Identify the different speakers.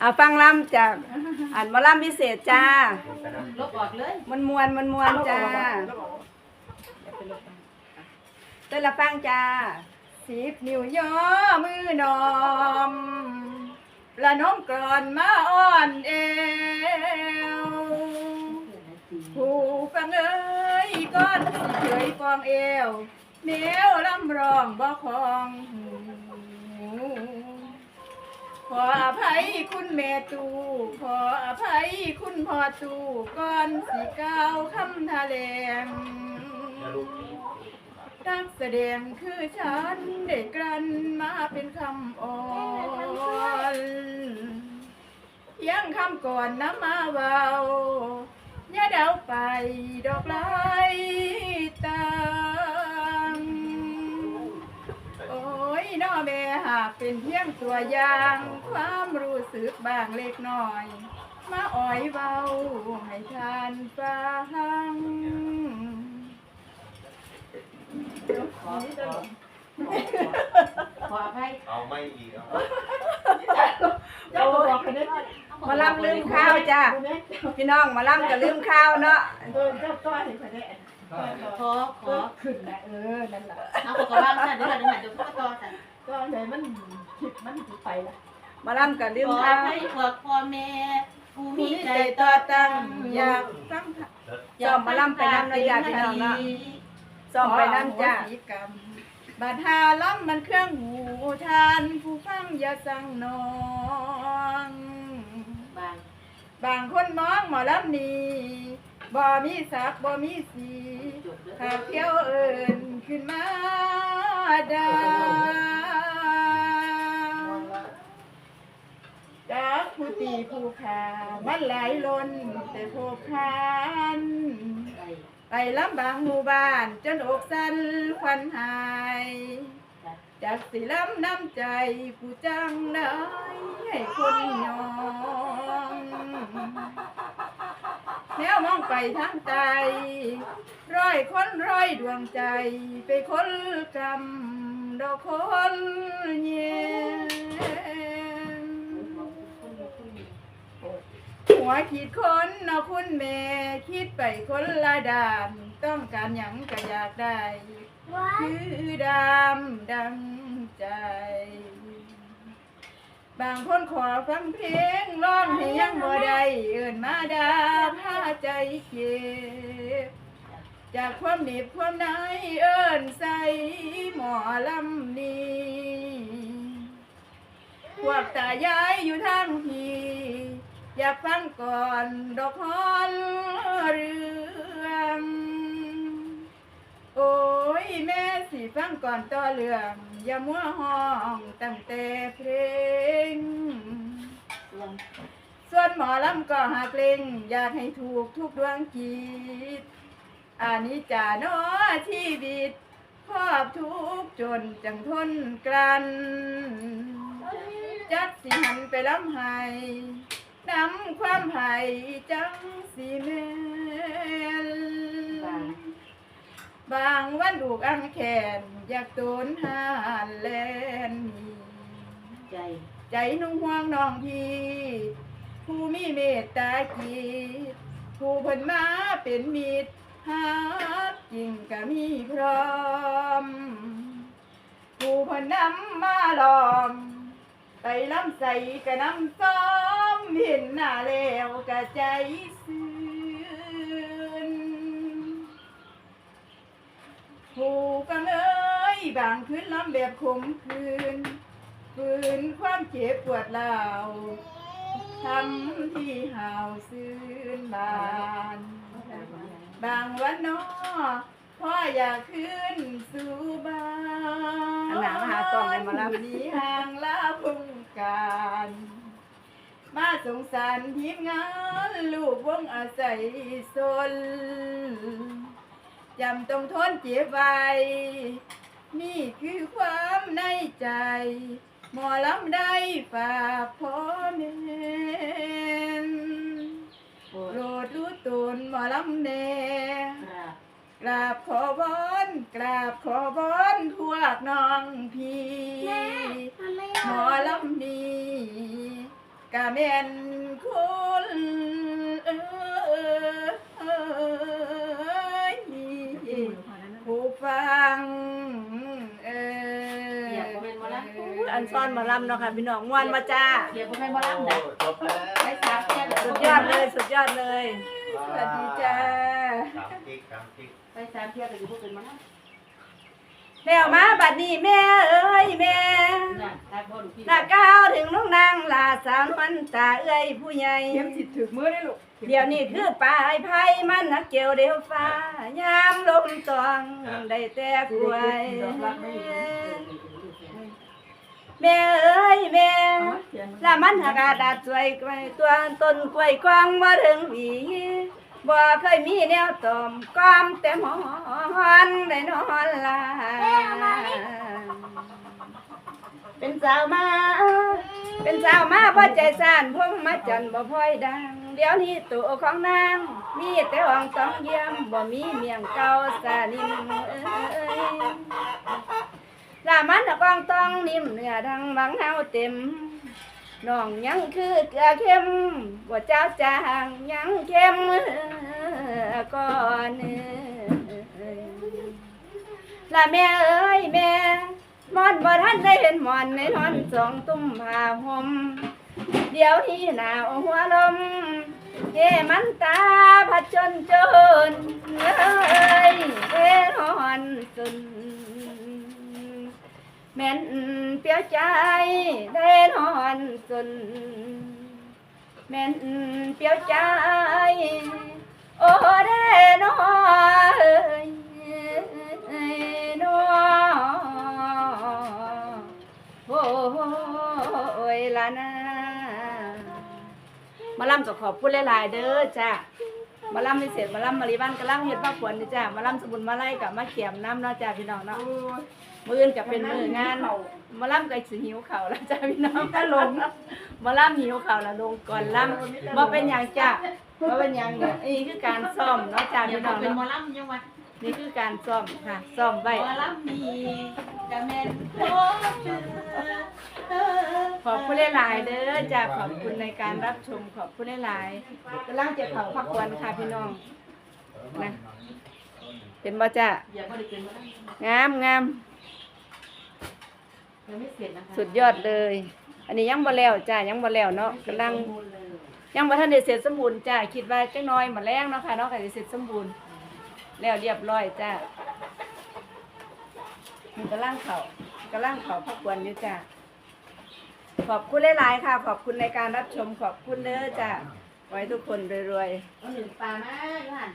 Speaker 1: เอาฟังลำจากอันหมาลำพิเศษจ้า
Speaker 2: ลบออกเลย
Speaker 1: มันมวนมันมวนจ้าเต้นละฟังจ้า
Speaker 3: สิบนิ้วย่อมือนอมละน้องกรอนมาอ่อนเอวผู้ฟังเอ้ยก้อนสิเฉยฟองเอวแมวลำร้องบ่คองหู ขออภัยคุณแม่ตู ขออภัยคุณพ่อตูก่อนสิก้าวคำทะเลงนักแสดงคือฉันได้กลันมาเป็นคำอ่อนยังคำก่อนน้ำมาเบาอย่าเดาไปดอกไม้ น้อแม่หากเป็นเพียงตัวอย่าง ความรู้สึกบางเล็กน้อย มาอ่อยเบาให้ทานฟัง
Speaker 2: ขอขออภัย
Speaker 4: เอาไม่อีกเอา
Speaker 3: เจ้าบอกให้ได้
Speaker 1: มาล่ำลืมข้าวจ้าพี่น้องมาล่ำก็ลืมข้าวเนาะ
Speaker 3: เออเจ้าต้อยให้ได้
Speaker 2: ขอขอ
Speaker 3: ขึ้นนะเออนั่นแหละ
Speaker 2: เอาขอกระบ้างสั่นเดี๋ยวเดี๋ยวเดี๋ยวพ่อต่อสั่
Speaker 3: ก็เลยมันคิดมันสิไปละ
Speaker 1: หมาลำก็ลื
Speaker 2: ข
Speaker 1: ม
Speaker 2: ออ
Speaker 1: ข้าว
Speaker 2: ภัยขอพ่อแม่ผู้มี
Speaker 3: มี
Speaker 2: ใจ
Speaker 3: ใจ
Speaker 2: ต่
Speaker 3: ต่
Speaker 2: อ
Speaker 3: อ
Speaker 2: ตั้
Speaker 3: ตั้
Speaker 2: ง
Speaker 3: งอยากฟัง
Speaker 1: จอมหมาลำไปนำระยะพี่น้องเนาะซ้อมไปนำจ้า
Speaker 3: ขออโหสิกรรมบาดหาล้ำมันเครื่องหูทานผู้ฟังอย่าสั่งนอง
Speaker 2: บาง
Speaker 3: บางคนมองหมอลำนี้บ่มีสักบ่มีสี
Speaker 2: จบเลย
Speaker 3: ข้าเที่ยวเอิญขึ้นมาด กผู้ตีผู้ขามันไหลล้นแต่พบพาน
Speaker 2: ไป
Speaker 3: ลำบางหมู่บ้าน จนอกสันควันหาย จากสิลำน้ำใจผู้จังได้ให้คนยองแล้วมองไปทางใจร้อยคนร้อยดวงใจ ไปคนกำดอกคนเย็น วขีดคนเนาะคุณแม่คิดไปคนละดานต้องการหยังก็อยากได้คือดำดังใจ บางคนขอฟังเพลงร้องให้ยังบ่ได้เอื่นมาดาผ้าใจเก็บจากความเหน็บความไหนเอิ้นใส่หมอลำนี้พวกตายายอยู่ทางพี่ อย่าฟังก่อนดอกฮอนเรื่องโอ้ยแม่สิฟังก่อนต่อเรื่องอย่ามัวห้องตั้งแต่เพลง
Speaker 2: ส่วน
Speaker 3: หมอลำก็หาเพลงอยากให้ถูกทุกดวงจิตอันนี้จ่าเนาะชีวิตครอบทุกจนจังทนกลัน จักสิหันไปลำไห้ นำความไห้จังสิแม่น
Speaker 2: บาง
Speaker 3: บางวันลูกอังแขน อยากโดนหานแลนหนี
Speaker 2: ใจ
Speaker 3: ใจนุ่งห่วงน้องพี่ผู้มีเมตตาจิตผู้เพิ่นมาเป็นมิตรฮักจริงก็มีพร้อม ผู้เพิ่นนำมาหลอม ไปลำใส่กะนำซ้อมเห็นหน้าแล้วกะใจซื่นผู้ฟังเอ้ยบางคืนลำแบบขมคืนฝืนความเจ็บปวดเหล่าทำที่หาวซื่นบาน บางวันน้อพ่ออยากขึ้นสู่บ้าน
Speaker 1: อันหนามาหากล้องเลยหมาลำ
Speaker 3: นี้ห่างลาพุง การ มาสงสารทีมงาน ลูกวงอาศัยสนจำต้องทนเจ็บไว้นี่คือความในใจ หมอลำได้ฝากพ่อแม่น
Speaker 2: โปร
Speaker 3: โปรดรู้ตนหมอลำแน่
Speaker 2: กราบ
Speaker 3: กราบขอบอนกราบขอบอนพวกน้องพี่หมอลำนี้กะแม่นคุณเอ้ยผู้ฟังเอ้ย
Speaker 2: เดี๋ยวบ่แม่นบ่ล่ะ
Speaker 1: อันซ่อนหมาลำเนาะค่ะพี่น้องม่วนมาจ้า
Speaker 2: เดี๋ยวบ่แม่นบ่ล่ำได้
Speaker 4: จบแล้ว
Speaker 2: ไปสามเที่ย
Speaker 1: สุดยอดเลยสุดยอดเลย
Speaker 3: สวัสดีจ้า
Speaker 4: สามกิ๊กสามกิ๊ก
Speaker 2: ไปสามเที่ยก็อยู่บ่เป็นบ่ล่ำ
Speaker 1: แล้วมาบัดนี้แม่เอ้ยแม่
Speaker 2: นั่นตาบ่ดูพี่
Speaker 1: ถ้าก้าวถึงน้องนางลาสาวนวลตาเอ้ยผู้ใหญ่
Speaker 3: เข็มสิถึกมือได้ลูก
Speaker 1: เดี๋ยวนี้คือปลายไผ่มันนักเกี่ยวเดียวฟ้ายามลมตอง ได้แต่กล้วย แม่เอ้ยแม่ละมันหากาดาษสวยกล้วยตัวต้นกล้วยกวางบ่ถึงหวี บ่เคยมีแนวตอมก้อมแต่หมอนได้นอนลาเป็นสาวมา เป็นสาวมาบ่ใจซ่านพวงมาจันบ่พลอยดัง เดี๋ยวนี้ตัวของนาง มีแต่ห้องต้องเยี่ยมบ่มีเมียงเก่าสานิมเอ้ยลามันกองต้องนิ่มเนื้อดังบังเฮาเต็ม น้องยังคือเกลือเข้มว่าเจ้าจางยังเข้มก่อนลาแม่เอ้ยแม่มอนบ่ทันได้เห็นหมอนในนอนสองตุ้มผ้าห่มเดี๋ยวนี้หนาวหัวลมเฮมันตาพัดจนจนเอ้ยเอ้นอนสุนแม่น เปียวใจได้นอนสนแม่นเปียวใจ โอ้ได้นอนนอโอ้ยละนะมาล่ำก็ขอบคุณหลายๆเด้อจ้า มาล่ำไม่เสร็จมาล่ำมารีบ้านกำลังเฮ็ดป้าผวนนี่จ้ามาล่ำสมุนมาไล่กับมาเขียมน้ำเนาะจ้าพี่น้องเนาะมืออื่นกับเป็นมืองานหมาล่ำก็สิหิวเข่าวแล้วจ้าพี่น้องก็ลงหมาล่ำหิวเข่าวแล้วลงก่อนล่ำบ่เป็นอย่างจ้าบ่เป็นอย่างเนี่ยนี่คือการซ่อมเนาะจ้า
Speaker 2: เดี๋ย
Speaker 1: พี่
Speaker 2: ว
Speaker 1: น้อง
Speaker 2: เป็นหมอ
Speaker 1: เนาะ
Speaker 2: ลำยังวะ
Speaker 1: นี่คือการซ่อมค่ะซ่อม
Speaker 2: หม
Speaker 1: ไว้
Speaker 2: อลำนี่ กะแม่นโคตร
Speaker 1: ขอบคุณหลายๆเด้อจ้าขอบคุณในการรับชมขอบคุณหลายๆกำลังจะเข่าพักวันค่ะพี่น้องนะเป็นบ่จ้า
Speaker 2: อย่าบ่ได้เป็นหมอลำ
Speaker 1: งามงาม
Speaker 2: ยังไม่เสร็จนะคะ
Speaker 1: สุดยอดเลย อันนี้ยังบ่แล้วจ้ายังบ่แล้วเนาะกำลังยังบ่ทันได้เสร็จสมบูรณ์จ้าคิดว่าจักหน้อยมาแรงเนาะค่ะเนาะก็สิเสร็จสมบูรณ์แล้วเรียบร้อยจ้ามัน กำลังเข่ากำลังเข่าพักวันอยู่จ้าขอบคุณหลายๆค่ะ ขอบคุณในการรับชมขอบคุณเด้อจ้าไว้ทุกคนรวย
Speaker 2: ๆอาหนึ่งปลามาอยู่าน